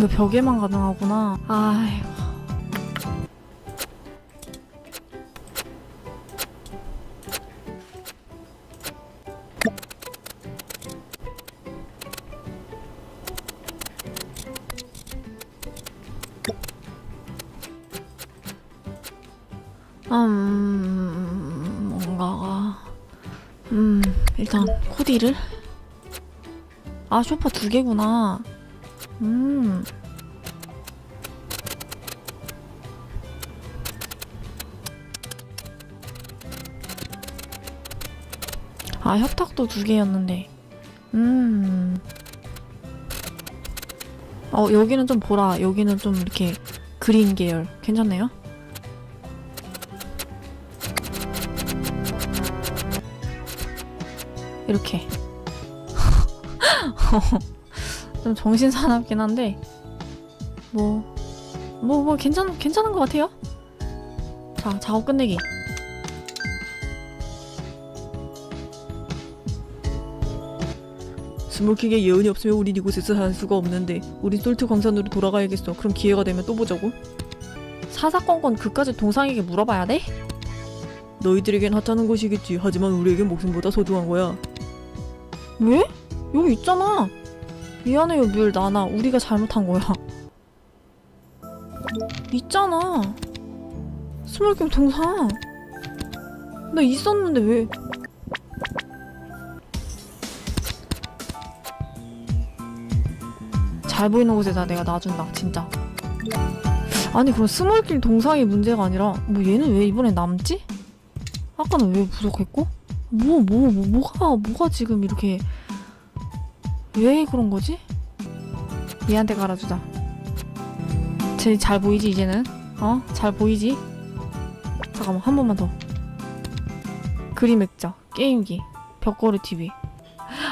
이거 벽에만 가능하구나. 아 아, 쇼파 두 개구나. 음. 아, 협탁도 두 개였는데. 음. 어, 여기는 좀 보라. 여기는 좀 이렇게 그린 계열. 괜찮네요? 이렇게. 좀 정신 사납긴 한데 뭐 뭐 뭐 괜찮 괜찮은 것 같아요. 자 작업 끝내기. 스모킹에 예언이 없으면 우린 이곳에서 살 수가 없는데 우린 솔트 광산으로 돌아가야겠어. 그럼 기회가 되면 또 보자고. 사사건건 그까지 동상에게 물어봐야 돼? 너희들에겐 하찮은 것이겠지. 하지만 우리에겐 목숨보다 소중한 거야. 왜? 여기 있잖아. 미안해요 뮬 나나 우리가 잘못한 거야. 있잖아. 스몰김 동상. 나 있었는데 왜? 잘 보이는 곳에다 내가 놔준다 진짜. 아니 그럼 스몰길 동상이 문제가 아니라 뭐 얘는 왜 이번에 남지? 아까는 왜 부족했고? 뭐 뭐 뭐, 뭐가 뭐가 지금 이렇게 왜 그런 거지? 얘한테 갈아주자. 쟤 잘 보이지 이제는? 어? 잘 보이지? 잠깐만 한 번만 더. 그림 액자, 게임기, 벽걸이 TV.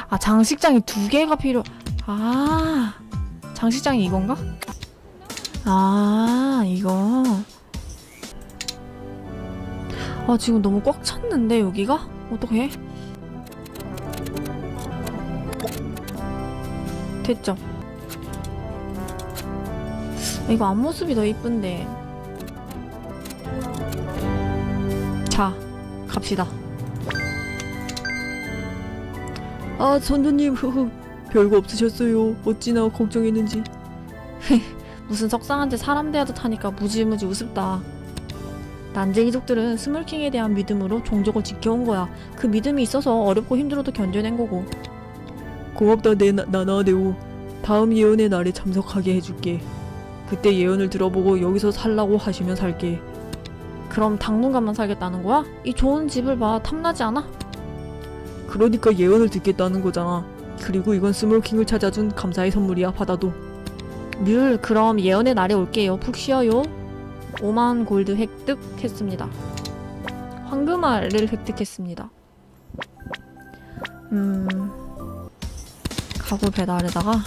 아 장식장이 두 개가 필요. 아 장식장이 이건가? 아 이거. 아 지금 너무 꽉 찼는데 여기가? 어떡해? 됐죠? 이거 앞모습이 더 이쁜데 자 갑시다 아 선조님 별거 없으셨어요. 어찌나 걱정했는지. 무슨 석상한테 사람 대하듯 하니까 무지무지 우습다 난쟁이족들은 스몰킹에 대한 믿음으로 종족을 지켜온 거야 그 믿음이 있어서 어렵고 힘들어도 견뎌낸 거고 고맙다 내 나- 나나데오. 다음 예언의 날에 참석하게 해줄게. 그때 예언을 들어보고 여기서 살라고 하시면 살게. 그럼 당분간만 살겠다는 거야? 이 좋은 집을 봐 탐나지 않아? 그러니까 예언을 듣겠다는 거잖아. 그리고 이건 스몰킹을 찾아준 감사의 선물이야. 받아도. 뮬 그럼 예언의 날에 올게요 푹 쉬어요 5만 골드 획득했습니다 황금알을 획득했습니다 음 가구 배달에다가?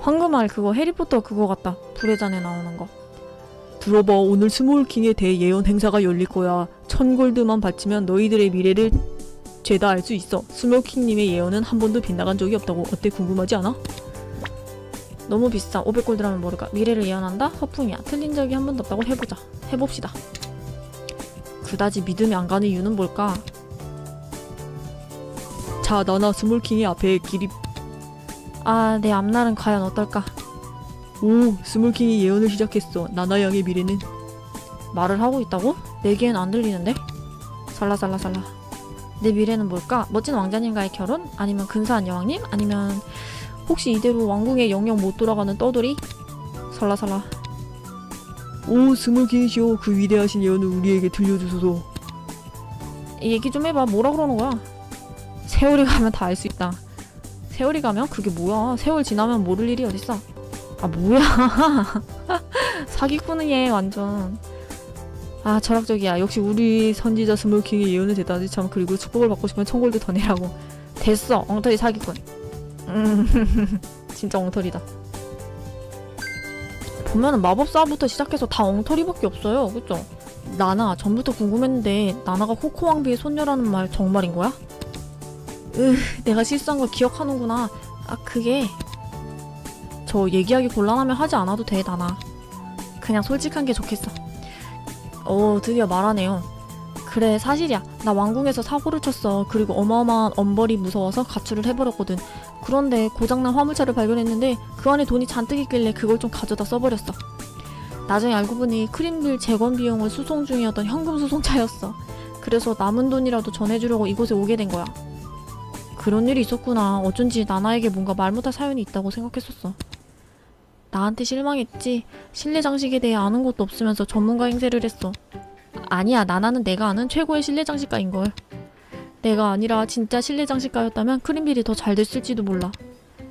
황금알 그거 해리포터 그거 같다. 불의 잔에 나오는 거. 들어봐 오늘 스몰킹의 대예언 행사가 열릴 거야. 천 골드만 바치면 너희들의 미래를 죄다 알 수 있어. 스몰킹님의 예언은 한 번도 빗나간 적이 없다고. 어때 궁금하지 않아? 너무 비싸. 500골드라면 모를까. 미래를 예언한다? 허풍이야. 틀린 적이 한 번도 없다고 해보자. 해봅시다. 그다지 믿음이 안 가는 이유는 뭘까? 자 나나 스몰킹의 앞에 길이 아, 내 앞날은 과연 어떨까? 오 스몰킹이 예언을 시작했어 나나 양의 미래는 말을 하고 있다고? 내기엔 안 들리는데? 살라살라살라. 내 미래는 뭘까? 멋진 왕자님과의 결혼? 아니면 근사한 여왕님? 아니면 혹시 이대로 왕궁에 영영 못 돌아가는 떠돌이? 살라살라. 오 스몰킹이시오 그 위대하신 예언을 우리에게 들려주소서 얘기 좀 해봐. 뭐라 그러는 거야? 세월이 가면 다 알 수 있다. 세월이 가면? 그게 뭐야? 세월 지나면 모를 일이 어딨어? 아, 뭐야. 사기꾼은 얘, 완전. 아, 철학적이야. 역시 우리 선지자 스몰킹의 예언은 대단하지 참 그리고 축복을 받고 싶으면 천 골드 더 내라고 됐어. 엉터리 사기꾼. 음. 진짜 엉터리다. 보면은 마법사부터 시작해서 다 엉터리밖에 없어요. 그쵸? 나나 전부터 궁금했는데 나나가 코코 왕비의 손녀라는 말 정말인 거야? 으, 내가 실수한 걸 기억하는구나. 아, 그게 저 얘기하기 곤란하면 하지 않아도 돼, 나나. 그냥 솔직한 게 좋겠어. 어, 드디어 말하네요. 그래, 사실이야. 나 왕궁에서 사고를 쳤어. 그리고 어마어마한 엄벌이 무서워서 가출을 해버렸거든. 그런데 고장난 화물차를 발견했는데 그 안에 돈이 잔뜩 있길래 그걸 좀 가져다 써버렸어. 나중에 알고 보니 크림빌 재건 비용을 수송 중이었던 현금 수송차였어. 그래서 남은 돈이라도 전해주려고 이곳에 오게 된 거야. 그런 일이 있었구나. 어쩐지 나나에게 뭔가 말 못할 사연이 있다고 생각했었어. 나한테 실망했지. 실내 장식에 대해 아는 것도 없으면서 전문가 행세를 했어. 아니야, 나나는 내가 아는 최고의 실내 장식가인걸. 내가 아니라 진짜 실내 장식가였다면 크림빌이 더 잘 됐을지도 몰라.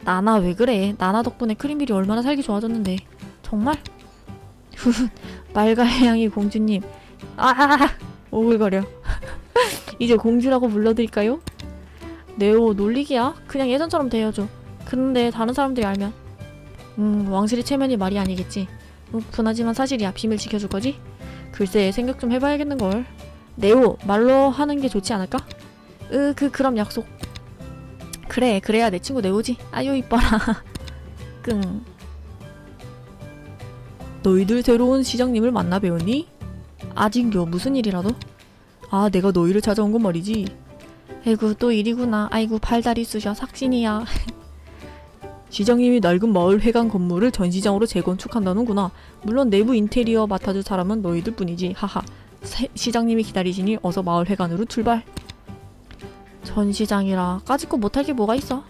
나나 왜 그래? 나나 덕분에 크림빌이 얼마나 살기 좋아졌는데. 정말? 후후, 말갈량이 공주님. 아, 오글거려. 이제 공주라고 불러드릴까요? 네오 놀리기야? 그냥 예전처럼 대해줘. 그런데 다른 사람들이 알면 음 왕실의 체면이 말이 아니겠지. 음, 분하지만 사실이야. 비밀 지켜줄 거지? 글쎄 생각 좀 해봐야겠는걸. 네오 말로 하는 게 좋지 않을까? 으 그 그럼 약속. 그래 그래야 내 친구 네오지. 아유 이뻐라. 끙. 너희들 새로운 시장님을 만나 배웠니? 아직요 무슨 일이라도? 아, 내가 너희를 찾아온 건 말이지. 에구 또 일이구나. 아이고 팔다리 쑤셔 삭신이야. 시장님이 낡은 마을 회관 건물을 전시장으로 재건축한다는구나. 물론 내부 인테리어 맡아줄 사람은 너희들 뿐이지. 하하. 세- 시장님이 기다리시니 어서 마을 회관으로 출발. 전시장이라 까짓거 못할 게 뭐가 있어?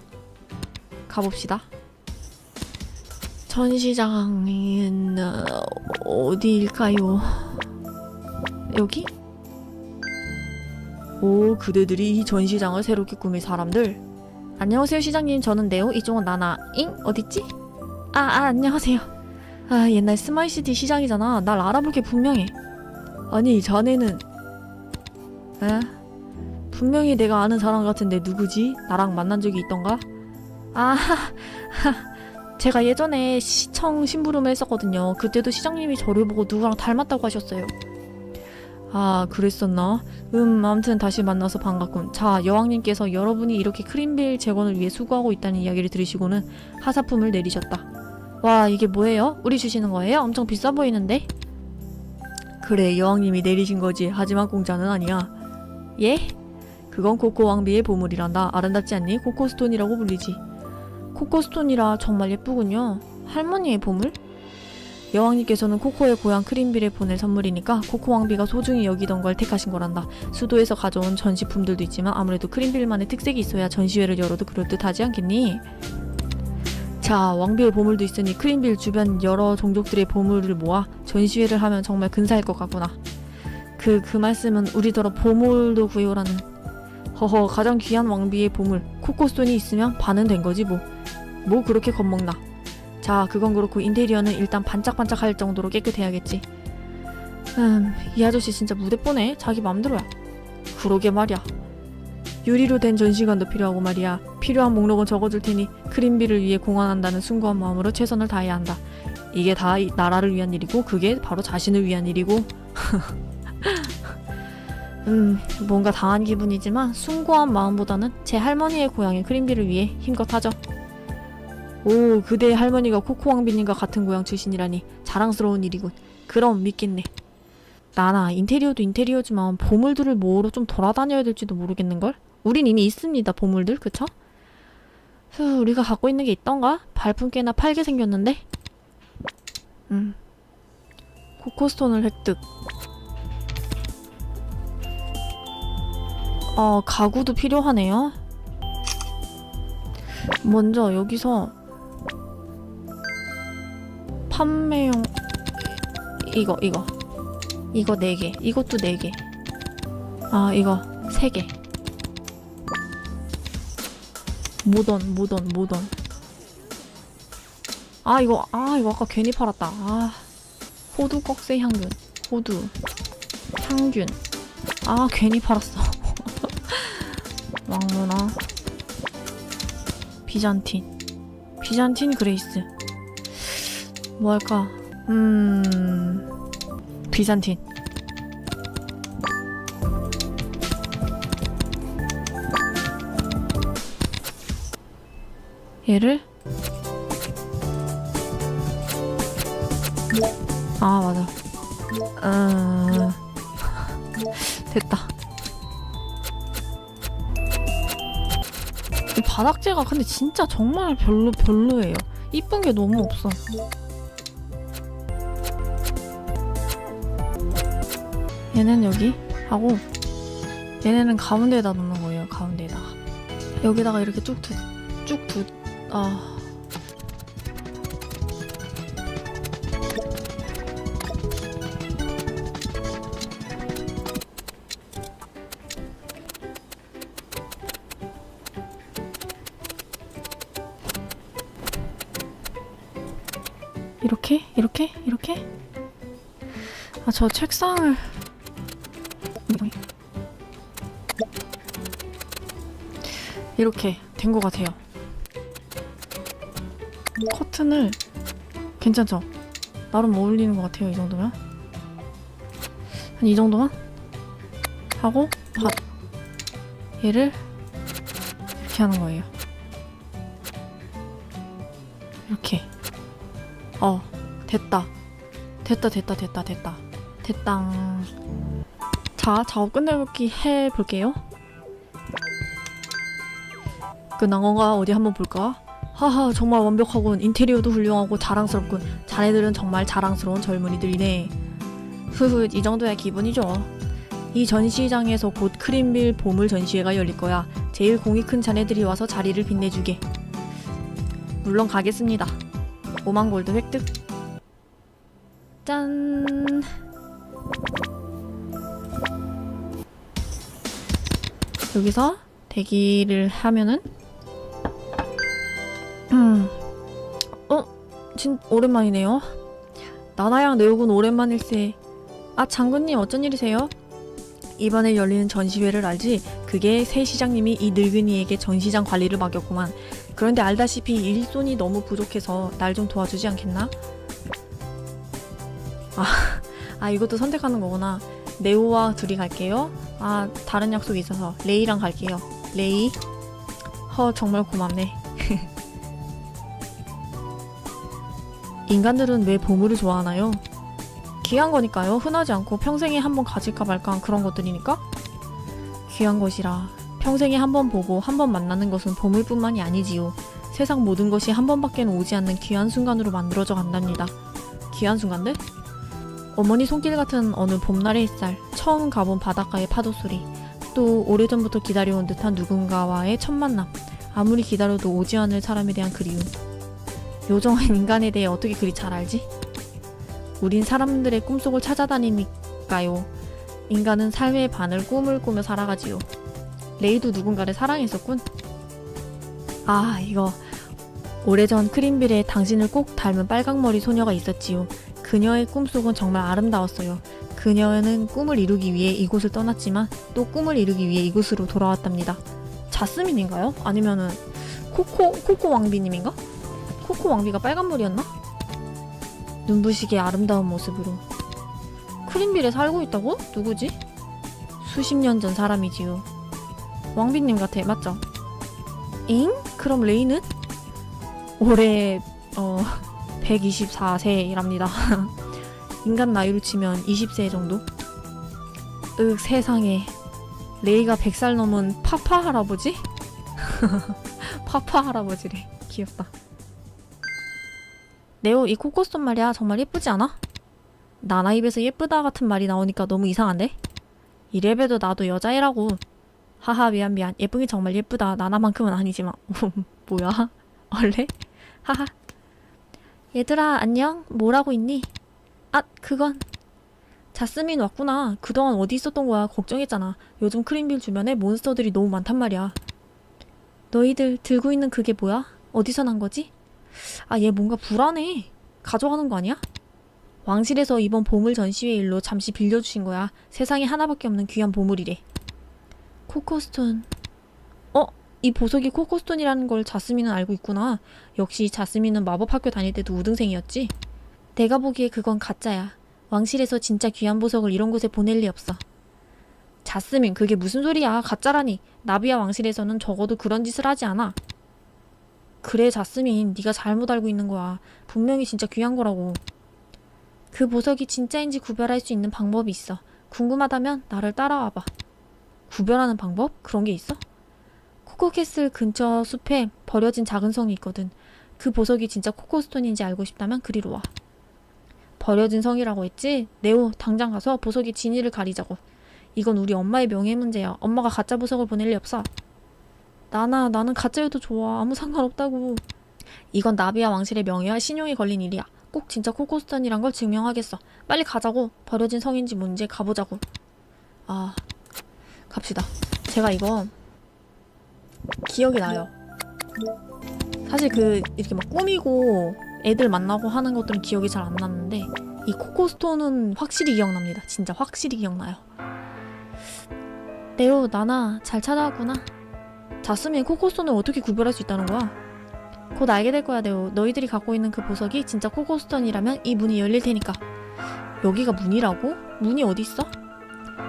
가봅시다. 전시장은 어, 어디일까요? 여기? 오, 그대들이 이 전시장을 새롭게 꾸밀 사람들. 안녕하세요 시장님 저는 네오 이쪽은 나나 잉? 어딨지? 아, 아 안녕하세요 아 옛날 스마일시티 시장이잖아 날 알아볼 게 분명해 아니, 자네는 에? 분명히 내가 아는 사람 같은데 누구지? 나랑 만난 적이 있던가? 아 제가 예전에 시청 심부름을 했었거든요 그때도 시장님이 저를 보고 누구랑 닮았다고 하셨어요 아, 그랬었나? 음, 아무튼 다시 만나서 반갑군. 자, 여왕님께서 여러분이 이렇게 크림빌 재건을 위해 수고하고 있다는 이야기를 들으시고는 하사품을 내리셨다. 와, 이게 뭐예요? 우리 주시는 거예요? 엄청 비싸 보이는데? 그래, 여왕님이 내리신 거지. 하지만 공짜는 아니야. 예? 그건 코코 왕비의 보물이란다. 아름답지 않니? 코코스톤이라고 불리지. 코코스톤이라 정말 예쁘군요. 할머니의 보물? 여왕님께서는 코코의 고향 크림빌에 보낼 선물이니까 코코 왕비가 소중히 여기던 걸 택하신 거란다. 수도에서 가져온 전시품들도 있지만 아무래도 크림빌만의 특색이 있어야 전시회를 열어도 그럴듯하지 않겠니? 자, 왕비의 보물도 있으니 크림빌 주변 여러 종족들의 보물을 모아 전시회를 하면 정말 근사할 것 같구나. 그, 그 말씀은 우리더러 보물도 구해오라는. 허허, 가장 귀한 왕비의 보물 코코스톤이 있으면 반은 된 거지 뭐. 뭐 그렇게 겁먹나. 자, 그건 그렇고 인테리어는 일단 반짝반짝할 정도로 깨끗해야겠지. 음, 이 아저씨 진짜 무대뽀네. 자기 맘대로야. 그러게 말이야. 유리로 된 전시관도 필요하고 말이야. 필요한 목록은 적어줄 테니 크림비를 위해 공헌한다는 숭고한 마음으로 최선을 다해야 한다. 이게 다이 나라를 위한 일이고 그게 바로 자신을 위한 일이고 음, 뭔가 당한 기분이지만 숭고한 마음보다는 제 할머니의 고향인 크림비를 위해 힘껏 하죠. 오 그대의 할머니가 코코 왕비님과 같은 고향 출신이라니 자랑스러운 일이군. 그럼 믿겠네. 나나 인테리어도 인테리어지만 보물들을 모으러 좀 돌아다녀야 될지도 모르겠는걸? 우린 이미 있습니다, 보물들, 그쵸? 후, 우리가 갖고 있는 게 있던가? 발품 꽤나 팔게 생겼는데? 음. 코코스톤을 획득. 어, 가구도 필요하네요. 먼저 여기서 판매용 이거 이거 이거 4개. 이것도 4개. 아, 이거 3개. 모던, 모던, 모던. 아, 이거, 아, 이거 아까 괜히 팔았다. 아. 호두 꺽쇠 향균. 호두. 향균. 아, 괜히 팔았어. 왕문화. 비잔틴. 비잔틴 그레이스. 뭐 할까? 음. 비잔틴. 얘를 아 맞아 음... 됐다 이 바닥재가 근데 진짜 정말 별로 별로예요 이쁜 게 너무 없어 얘는 여기 하고 얘네는 가운데에다 놓는 거예요 가운데에다가. 여기다가 이렇게 쭉두쭉두아. 이렇게? 이렇게? 이렇게? 아 저 책상을 이렇게 된 것 같아요. 커튼을 괜찮죠? 나름 어울리는 것 같아요 이 정도면. 한 이 정도만? 하고 바, 얘를 이렇게 하는 거예요. 이렇게. 어 됐다. 됐다 됐다 됐다 됐다. 됐당 자 작업 끝내볼기 해볼게요 끝난 건가 어디 한번 볼까? 하하 정말 완벽하군. 인테리어도 훌륭하고 자랑스럽군. 자네들은 정말 자랑스러운 젊은이들이네. 흐흐 이 정도야 기분이죠. 이 전시장에서 곧 크림빌 보물 전시회가 열릴 거야. 제일 공이 큰 자네들이 와서 자리를 빛내주게. 물론 가겠습니다. 5만 골드 획득. 짠. 여기서 대기를 하면은 진 오랜만이네요. 나나양 내역은 오랜만일세. 아, 장군님 어쩐 일이세요? 이번에 열리는 전시회를 알지? 그게 새 시장님이 이 늙은이에게 전시장 관리를 맡겼구만. 그런데 알다시피 일손이 너무 부족해서 날 좀 도와주지 않겠나? 아, 아 이것도 선택하는 거구나. 네오와 둘이 갈게요. 아 다른 약속이 있어서 레이랑 갈게요. 레이. 허 정말 고맙네. 인간들은 왜 보물을 좋아하나요? 귀한 거니까요. 흔하지 않고 평생에 한 번 가질까 말까 한 그런 것들이니까. 귀한 것이라 평생에 한 번 보고 한 번 만나는 것은 보물뿐만이 아니지요. 세상 모든 것이 한 번밖에는 오지 않는 귀한 순간으로 만들어져 간답니다. 귀한 순간들? 어머니 손길 같은 어느 봄날의 햇살, 처음 가본 바닷가의 파도 소리, 또 오래전부터 기다려온 듯한 누군가와의 첫 만남, 아무리 기다려도 오지 않을 사람에 대한 그리움. 요정한 인간에 대해 어떻게 그리 잘 알지? 우린 사람들의 꿈속을 찾아다니니까요. 인간은 삶의 반을 꿈을 꾸며 살아가지요. 레이도 누군가를 사랑했었군. 아, 이거 오래전 크림빌에 당신을 꼭 닮은 빨강머리 소녀가 있었지요. 그녀의 꿈속은 정말 아름다웠어요. 그녀는 꿈을 이루기 위해 이곳을 떠났지만 또 꿈을 이루기 위해 이곳으로 돌아왔답니다. 자스민인가요? 아니면은 코코 코코 왕비님인가? 코코 왕비가 빨간머리였나? 눈부시게 아름다운 모습으로 크림빌에 살고 있다고? 누구지? 수십 년 전 사람이지요. 왕비님 같아, 맞죠? 잉? 그럼 레이는? 올해 어 124세랍니다. 인간 나이로 치면 20세 정도? 윽 세상에 레이가 100살 넘은 파파 할아버지? 파파 할아버지래. 귀엽다. 네오 이 코코스톤 말이야. 정말 예쁘지 않아? 나나 입에서 예쁘다 같은 말이 나오니까 너무 이상한데? 이래봬도 나도 여자애라고. 하하 미안 미안. 예쁜 게 정말 예쁘다. 나나만큼은 아니지만. 뭐야? 원래 하하. 얘들아 안녕. 뭐라고 있니? 아 그건. 자스민 왔구나. 그동안 어디 있었던 거야? 걱정했잖아. 요즘 크림빌 주변에 몬스터들이 너무 많단 말이야. 너희들 들고 있는 그게 뭐야? 어디서 난 거지 아 얘 뭔가 불안해 가져가는 거 아니야 왕실에서 이번 보물 전시회 일로 잠시 빌려주신 거야 세상에 하나밖에 없는 귀한 보물이래 코코스톤. 어? 이 보석이 코코스톤이라는 걸 자스민은 알고 있구나. 역시 자스민은 마법 학교 다닐 때도 우등생이었지. 내가 보기에 그건 가짜야. 왕실에서 진짜 귀한 보석을 이런 곳에 보낼 리 없어. 자스민, 그게 무슨 소리야? 가짜라니. 나비야 왕실에서는 적어도 그런 짓을 하지 않아. 그래, 자스민. 네가 잘못 알고 있는 거야. 분명히 진짜 귀한 거라고. 그 보석이 진짜인지 구별할 수 있는 방법이 있어. 궁금하다면 나를 따라와봐. 구별하는 방법? 그런 게 있어? 코코캐슬 근처 숲에 버려진 작은 성이 있거든. 그 보석이 진짜 코코스톤인지 알고 싶다면 그리로 와. 버려진 성이라고 했지? 네오, 당장 가서 보석이 진위를 가리자고. 이건 우리 엄마의 명예 문제야. 엄마가 가짜 보석을 보낼 리 없어. 나나, 나는 가짜여도 좋아. 아무 상관없다고. 이건 나비야 왕실의 명예와 신용이 걸린 일이야. 꼭 진짜 코코스톤이란 걸 증명하겠어. 빨리 가자고. 버려진 성인지 뭔지 가보자고. 아, 갑시다. 제가 이거 기억이 나요. 사실 그 이렇게 막 꾸미고 애들 만나고 하는 것들은 기억이 잘안 났는데 이 코코스톤은 확실히 기억납니다. 진짜 확실히 기억나요. 네오, 나나 잘 찾아왔구나. 자스민 코코스톤을 어떻게 구별할 수 있다는 거야? 곧 알게 될 거야, 네오. 너희들이 갖고 있는 그 보석이 진짜 코코스톤이라면 이 문이 열릴 테니까. 여기가 문이라고? 문이 어디 있어?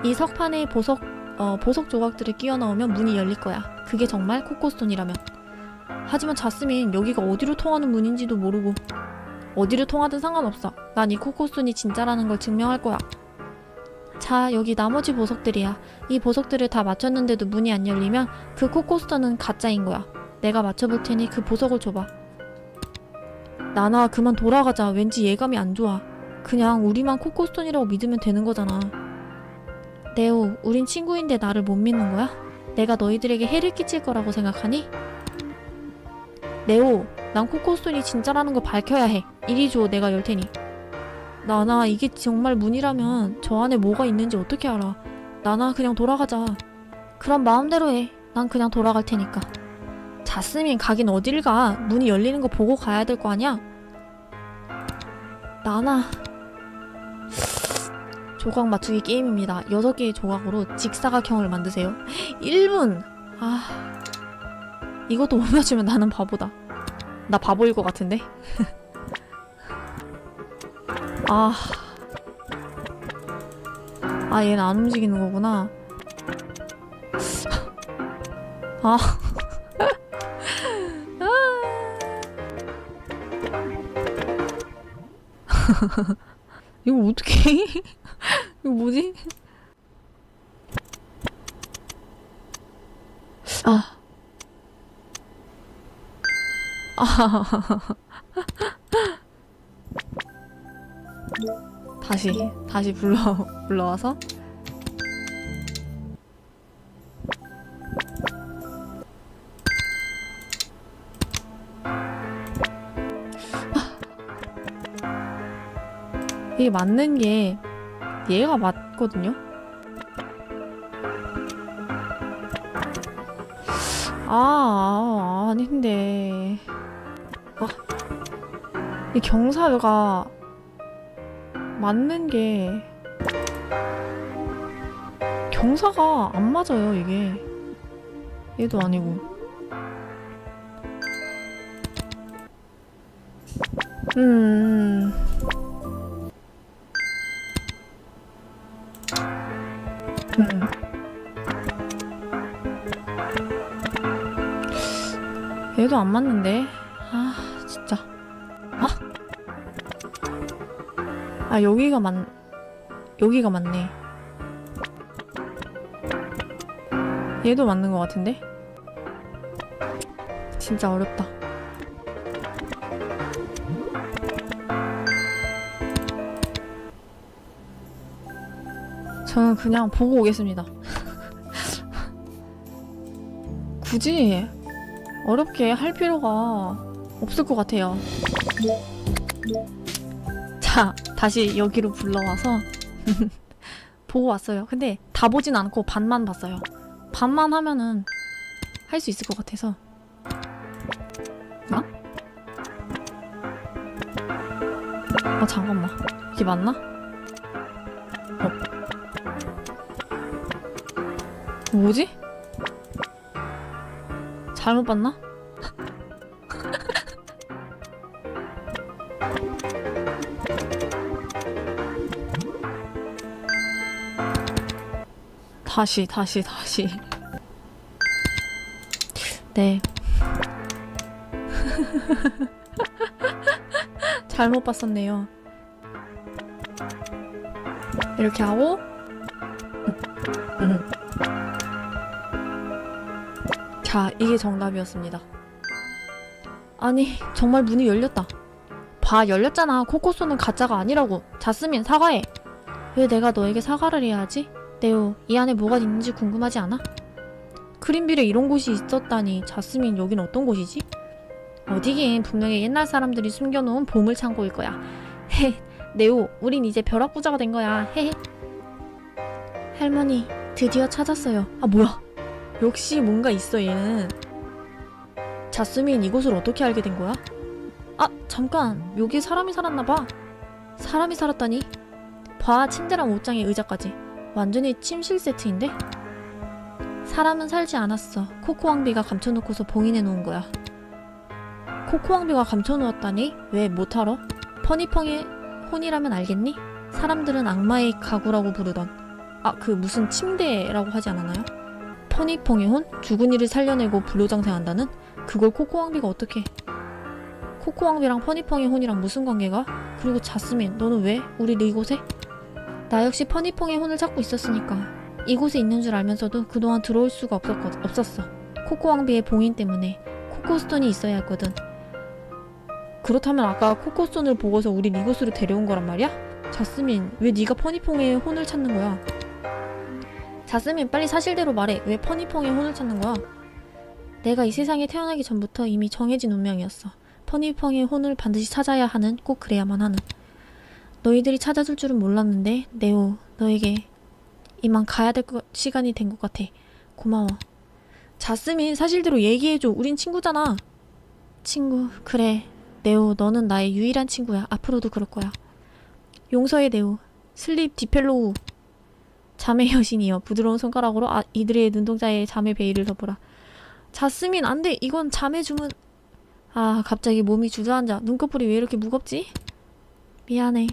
이 석판에 보석 어, 보석 조각들을 끼워 넣으면 문이 열릴 거야. 그게 정말 코코스톤이라면. 하지만 자스민 여기가 어디로 통하는 문인지도 모르고 어디로 통하든 상관없어. 난 이 코코스톤이 진짜라는 걸 증명할 거야. 자, 여기 나머지 보석들이야. 이 보석들을 다 맞췄는데도 문이 안 열리면 그 코코스톤은 가짜인 거야. 내가 맞춰볼 테니 그 보석을 줘봐. 나나 그만 돌아가자. 왠지 예감이 안 좋아. 그냥 우리만 코코스톤이라고 믿으면 되는 거잖아. 네오, 우린 친구인데 나를 못 믿는 거야? 내가 너희들에게 해를 끼칠 거라고 생각하니? 네오, 난 코코스톤이 진짜라는 걸 밝혀야 해. 이리 줘, 내가 열 테니. 나나, 이게 정말 문이라면 저 안에 뭐가 있는지 어떻게 알아? 나나, 그냥 돌아가자. 그럼 마음대로 해. 난 그냥 돌아갈 테니까. 자스민, 가긴 어딜 가? 문이 열리는 거 보고 가야 될 거 아니야? 나나, 조각 맞추기 게임입니다. 6개의 조각으로 직사각형을 만드세요. 1분! 아. 이것도 못 맞추면 나는 바보다. 나 바보일 것 같은데? 아. 아, 얘는 안 움직이는 거구나. 아. 이거 어떻게 해? 이거 뭐지? 아. 아. 다시, 다시 불러, 불러와서. 이게 맞는 게 얘가 맞거든요. 아, 아 아닌데. 아, 이 경사가 맞는 게 경사가 안 맞아요 이게. 얘도 아니고. 음. 음. 얘도 안 맞는데. 아, 여기가 맞, 여기가 맞네. 얘도 맞는 것 같은데? 진짜 어렵다. 저는 그냥 보고 오겠습니다. 굳이 어렵게 할 필요가 없을 것 같아요. 자, 다시 여기로 불러와서 보고 왔어요. 근데 다 보진 않고 반만 봤어요. 반만 하면은 할 수 있을 것 같아서. 어? 아, 잠깐만. 이게 맞나? 어. 뭐지? 잘못 봤나? 다시 다시 다시. 네. 잘못 봤었네요. 이렇게 하고. 자 이게 정답이었습니다. 아니 정말 문이 열렸다. 봐 열렸잖아. 코코소는 가짜가 아니라고. 자스민 사과해. 왜 내가 너에게 사과를 해야 하지? 네오 이 안에 뭐가 있는지 궁금하지 않아? 크림빌에 이런 곳이 있었다니 자스민 여긴 어떤 곳이지? 어디긴 분명히 옛날 사람들이 숨겨놓은 보물 창고일 거야. 헤 네오 우린 이제 벼락 부자가 된 거야. 헤헤. 할머니 드디어 찾았어요. 아 뭐야? 역시 뭔가 있어 얘는. 자스민 이곳을 어떻게 알게 된 거야? 아 잠깐. 여기에 사람이 살았나 봐. 사람이 살았다니? 봐 침대랑 옷장에 의자까지 완전히 침실 세트인데? 사람은 살지 않았어 코코 왕비가 감춰놓고서 봉인해 놓은 거야 코코 왕비가 감춰놓았다니? 왜 못하러? 퍼니펑의 혼이라면 알겠니? 사람들은 악마의 가구라고 부르던 아 그 무슨 침대라고 하지 않았나요? 퍼니펑의 혼? 죽은 이를 살려내고 불로장생한다는? 그걸 코코 왕비가 어떻게 코코 왕비랑 퍼니펑의 혼이랑 무슨 관계가? 그리고 자스민 너는 왜? 우리 이곳에? 나 역시 퍼니펑의 혼을 찾고 있었으니까 이곳에 있는 줄 알면서도 그동안 들어올 수가 없었거, 없었어 코코 왕비의 봉인 때문에 코코스톤이 있어야 했거든 그렇다면 아까 코코스톤을 보고서 우린 이곳으로 데려온 거란 말이야? 자스민 왜 네가 퍼니펑의 혼을 찾는 거야? 자스민 빨리 사실대로 말해 왜 퍼니펑의 혼을 찾는 거야? 내가 이 세상에 태어나기 전부터 이미 정해진 운명이었어 퍼니펑의 혼을 반드시 찾아야 하는 꼭 그래야만 하는 너희들이 찾아줄 줄은 몰랐는데 네오 너에게 이만 가야 될 것, 시간이 된 것 같아. 고마워. 자스민 사실대로 얘기해줘. 우린 친구잖아. 친구 그래. 네오 너는 나의 유일한 친구야. 앞으로도 그럴 거야. 용서해 네오. 슬립 디펠로우. 자매 여신이여 부드러운 손가락으로 아, 이들의 눈동자에 자매 베일을 덮어라. 자스민 안돼. 이건 자매 주문. 아 갑자기 몸이 주저앉아. 눈꺼풀이 왜 이렇게 무겁지? 미안해